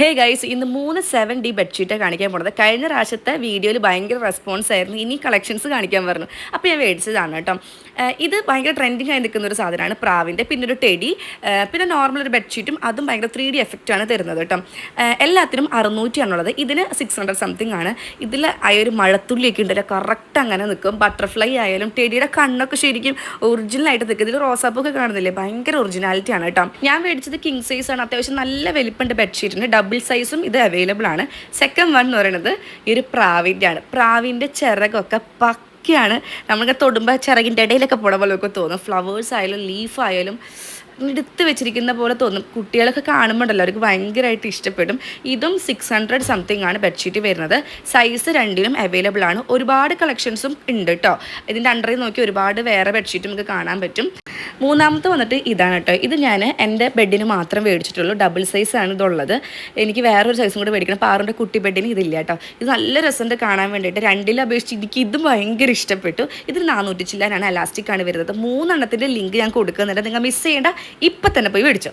Hey guys ഇന്ന് മൂന്ന് seven D bedsheet കാണിക്കാൻ പോണത്. കഴിഞ്ഞ പ്രാവശ്യത്തെ വീഡിയോയിൽ ഭയങ്കര റെസ്പോൺസ് ആയിരുന്നു. ഇനി കളക്ഷൻസ് കാണിക്കാൻ പറഞ്ഞു. അപ്പോൾ ഞാൻ മേടിച്ചതാണ് കേട്ടോ. ഇത് ഭയങ്കര ട്രെൻഡിങ് ആയി നിൽക്കുന്ന ഒരു സാധനമാണ് പ്രാവിന്റെ പിന്നെ ഒരു ടെഡി പിന്നെ നോർമൽ ഒരു ബെഡ്ഷീറ്റും അതും ഭയങ്കര ത്രീ ഡി എഫക്റ്റാണ് തരുന്നത് കേട്ടോ. എല്ലാത്തിനും അറുന്നൂറ്റിയാണുള്ളത്. ഇതിന് സിക്സ് ഹൺഡ്രഡ് സംതിങ് ആണ്. ഇതിൽ ആ ഒരു മഴത്തുള്ളിയൊക്കെ ഉണ്ടല്ലോ കറക്റ്റ് അങ്ങനെ നിൽക്കും. ബട്ടർഫ്ലൈ ആയാലും ടെഡിയുടെ കണ്ണൊക്കെ ശരിക്കും ഒറിജിനൽ ആയിട്ട് നിൽക്കും. ഇതിൽ റോസാപ്പൊക്കെ കാണുന്നില്ലേ? ഭയങ്കര ഒറിജിനാലിറ്റി ആണ് കേട്ടോ. ഞാൻ മേടിച്ചത് കിങ് ആണ്. അത്യാവശ്യം നല്ല വലിപ്പമുണ്ട് ബെഡ്ഷീറ്റിന് ഡബിൾ സൈസും ഇത് അവൈലബിൾ ആണ്. സെക്കൻഡ് വൺ എന്ന് പറയുന്നത് ഈ ഒരു പ്രാവിന്റെ ആണ്. പ്രാവിന്റെ ചിറകൊക്കെ പക്കയാണ്. നമ്മൾക്ക് തൊടുമ്പോൾ ചിറകിന്റെ ഇടയിലൊക്കെ പോണ പോലെയൊക്കെ തോന്നും. ഫ്ലവേഴ്സ് ആയാലും ലീഫ് ആയാലും എടുത്ത് വെച്ചിരിക്കുന്ന പോലെ തോന്നും. കുട്ടികളൊക്കെ കാണുമ്പോണ്ടല്ലോ അവർക്ക് ഭയങ്കരമായിട്ട് ഇഷ്ടപ്പെടും. ഇതും സിക്സ് ഹൺഡ്രഡ് സംതിങ് ആണ് ബെഡ്ഷീറ്റ് വരുന്നത്. സൈസ് രണ്ടിലും അവൈലബിൾ ആണ്. ഒരുപാട് കളക്ഷൻസും ഉണ്ട് കേട്ടോ ഇതിന്റെ അണ്ടറിൽ നോക്കി ഒരുപാട് വേറെ ബെഡ്ഷീറ്റ് നമുക്ക് കാണാൻ പറ്റും. മൂന്നാമത്തെ വന്നിട്ട് ഇതാണ് കേട്ടോ. ഇത് ഞാൻ എന്റെ ബെഡിന് മാത്രം മേടിച്ചിട്ടുള്ളൂ. ഡബിൾ സൈസ് ആണ് ഇതുള്ളത്. എനിക്ക് വേറൊരു സൈസും കൂടെ മേടിക്കണം. പാറുന്റെ കുട്ടി ബെഡിന് ഇതില്ല കേട്ടോ. ഇത് നല്ല രസമുണ്ട് കാണാൻ വേണ്ടിയിട്ട്. രണ്ടിൽ അപേക്ഷിച്ച് എനിക്ക് ഇതും ഭയങ്കര ഇഷ്ടപ്പെട്ടു. ഇതിൽ നാനൂറ്റി ചില്ലാനാണ്. അലാസ്റ്റിക്കാണ് വരുന്നത്. മൂന്നെണ്ണത്തിന്റെ ലിങ്ക് ഞാൻ കൊടുക്കുന്നുണ്ട്. നിങ്ങൾ മിസ് ചെയ്യേണ്ട. ഇപ്പം തന്നെ പോയി മേടിച്ചോ.